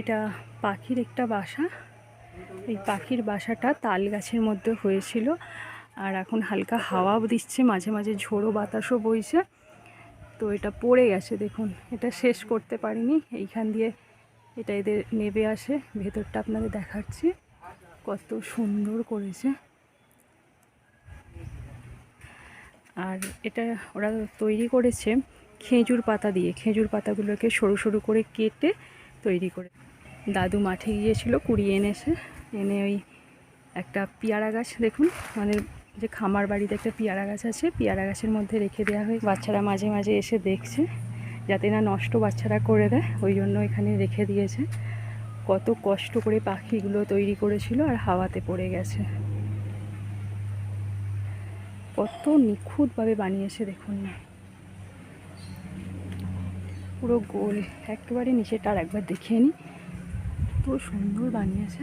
এটা পাখির একটা বাসা। এই পাখির বাসাটা তাল গাছের মধ্যে হয়েছিল আর এখন হালকা হাওয়াও দিচ্ছে, মাঝে মাঝে ঝোড়ো বাতাসও বইছে। তো এটা পড়ে গেছে দেখুন, এটা শেষ করতে পারিনি। এইখান দিয়ে এটা এদের নেবে আসে, ভেতরটা আপনাদের দেখাচ্ছি। কত সুন্দর করেছে। আর এটা ওরা তৈরি করেছে খেজুর পাতা দিয়ে, খেজুর পাতাগুলোকে সরু সরু করে কেটে তৈরি করে। দাদু মাঠে গিয়েছিল, কুড়িয়ে এনেছে এনে ওই একটা পেয়ারা গাছ, দেখুন আমাদের যে খামার বাড়িতে একটা পেয়ারা গাছ আছে, পেয়ারা গাছের মধ্যে রেখে দেওয়া হয়। বাচ্চারা মাঝে মাঝে এসে দেখছে, যাতে না নষ্ট বাচ্চারা করে দেয়, ওই জন্য এখানে রেখে দিয়েছে। কত কষ্ট করে পাখিগুলো তৈরি করেছিল আর হাওয়াতে পড়ে গেছে। কত নিখুঁতভাবে বানিয়েছে, দেখুন না। পুরো গোল একেবারে নিচেটা আর একবার দেখিয়ে নিই পুরো সুন্দর বানিয়েছে।